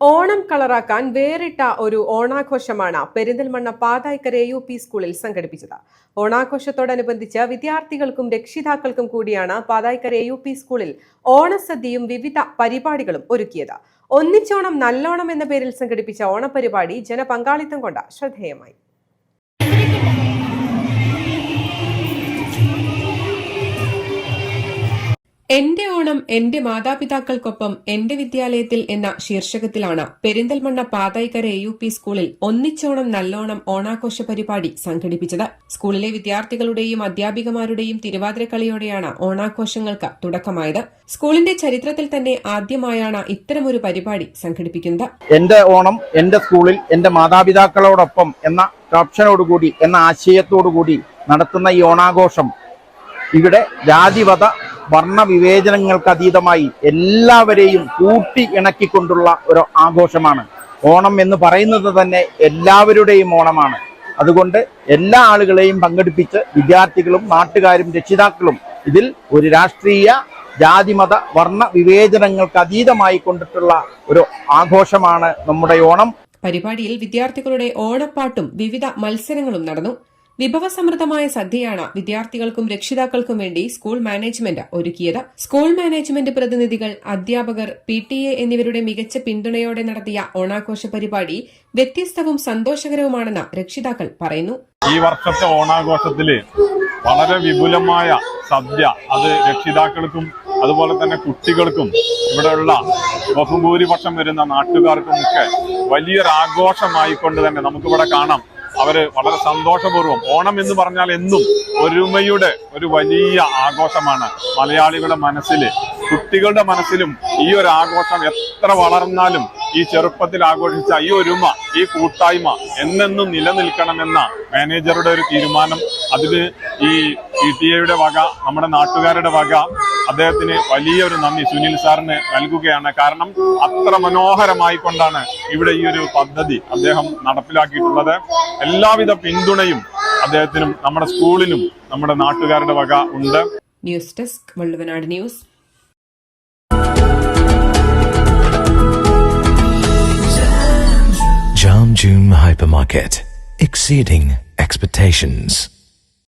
ഓണം കളറാക്കാൻ വേറിട്ട ഒരു ഓണാഘോഷമാണ് പെരിന്തൽമണ്ണ പാതായ്ക്കര യു പി സ്കൂളിൽ സംഘടിപ്പിച്ചത്. ഓണാഘോഷത്തോടനുബന്ധിച്ച് വിദ്യാർത്ഥികൾക്കും രക്ഷിതാക്കൾക്കും കൂടിയാണ് പാതായ്ക്കര യു പി സ്കൂളിൽ ഓണസദ്യയും വിവിധ പരിപാടികളും ഒരുക്കിയത്. ഒന്നിച്ചോണം നല്ലോണം എന്ന പേരിൽ സംഘടിപ്പിച്ച ഓണപരിപാടി ജനപങ്കാളിത്തം കൊണ്ട് ശ്രദ്ധേയമായി. എന്റെ ഓണം എന്റെ മാതാപിതാക്കൾക്കൊപ്പം എന്റെ വിദ്യാലയത്തിൽ എന്ന ശീർഷകത്തിലാണ് Perinthalmanna Pathaikkara A U P സ്കൂളിൽ ഒന്നിച്ചോണം നല്ലോണം ഓണാഘോഷ പരിപാടി സംഘടിപ്പിച്ചത്. സ്കൂളിലെ വിദ്യാർത്ഥികളുടെയും അധ്യാപികമാരുടെയും തിരുവാതിരക്കളിയോടെയാണ് ഓണാഘോഷങ്ങൾക്ക് തുടക്കമായത്. സ്കൂളിന്റെ ചരിത്രത്തിൽ തന്നെ ആദ്യമായാണ് ഇത്തരമൊരു പരിപാടി സംഘടിപ്പിക്കുന്നത്. എന്റെ ഓണം എന്റെ സ്കൂളിൽ എന്റെ മാതാപിതാക്കളോടൊപ്പം എന്ന കൂടി എന്ന ആശയത്തോടുകൂടി നടത്തുന്ന ഈ ഓണാഘോഷം ഇവിടെ ജാതിവത വർണ വിവേചനങ്ങൾക്ക് അതീതമായി എല്ലാവരെയും കൂട്ടി ഇണക്കിക്കൊണ്ടുള്ള ഒരു ആഘോഷമാണ്. ഓണം എന്ന് പറയുന്നത് തന്നെ എല്ലാവരുടെയും ഓണമാണ്. അതുകൊണ്ട് എല്ലാ ആളുകളെയും പങ്കെടുപ്പിച്ച് വിദ്യാർത്ഥികളും നാട്ടുകാരും രക്ഷിതാക്കളും ഇതിൽ ഒരു രാഷ്ട്രീയ ജാതിമത വർണ വിവേചനങ്ങൾക്ക് അതീതമായി കൊണ്ടിട്ടുള്ള ഒരു ആഘോഷമാണ് നമ്മുടെ ഓണം. പരിപാടിയിൽ വിദ്യാർത്ഥികളുടെ ഓണപ്പാട്ടും വിവിധ മത്സരങ്ങളും നടന്നു. വിഭവസമൃദ്ധമായ സദ്യയാണ് വിദ്യാർത്ഥികൾക്കും രക്ഷിതാക്കൾക്കും വേണ്ടി സ്കൂൾ മാനേജ്മെന്റ് ഒരുക്കിയത്. സ്കൂൾ മാനേജ്മെന്റ് പ്രതിനിധികൾ അധ്യാപകർ പി ടി എ എന്നിവരുടെ മികച്ച പിന്തുണയോടെ നടത്തിയ ഓണാഘോഷ പരിപാടി വ്യത്യസ്തവും സന്തോഷകരവുമാണെന്ന് രക്ഷിതാക്കൾ പറയുന്നു. ഈ വർഷത്തെ ഓണാഘോഷത്തിൽ വളരെ വിപുലമായ സദ്യ അത് രക്ഷിതാക്കൾക്കും അതുപോലെ തന്നെ കുട്ടികൾക്കും ഇവിടെയുള്ള ബഹുഭൂരിപക്ഷം വരുന്ന നാട്ടുകാർക്കും ഒക്കെ വലിയൊരു ആഘോഷമായിക്കൊണ്ട് തന്നെ നമുക്കിവിടെ കാണാം. അവർ വളരെ സന്തോഷപൂർവം ഓണം എന്ന് പറഞ്ഞാൽ എന്നും ഒരുമയുടെ ഒരു വലിയ ആഘോഷമാണ്. മലയാളികളുടെ മനസ്സിൽ കുട്ടികളുടെ മനസ്സിലും ഈ ഒരു ആഘോഷം എത്ര വളർന്നാലും ഈ ചെറുപ്പത്തിൽ ആഘോഷിച്ച ഈ ഒരുമ ഈ കൂട്ടായ്മ എന്നെന്നും നിലനിൽക്കണമെന്ന മാനേജറുടെ ഒരു തീരുമാനം. അതിന് ഈ പി ടി എയുടെ വക നമ്മുടെ നാട്ടുകാരുടെ വക അദ്ദേഹത്തിന് വലിയ ഒരു നന്ദി സുനിൽ സാറിന് നൽകുകയാണ് കാരണം അത്ര മനോഹരമായി കൊണ്ടാണ് ഇവിടെ ഈ ഒരു പദ്ധതി അദ്ദേഹം നടപ്പിലാക്കിയിട്ടുള്ളത് എല്ലാവിധ പിന്തുണയും അദ്ദേഹത്തിനും നമ്മുടെ സ്കൂളിനും നമ്മുടെ നാട്ടുകാരുടെ വക ഉണ്ട് news desk Valluvanad news Jam June Hypermarket. Exceeding expectations.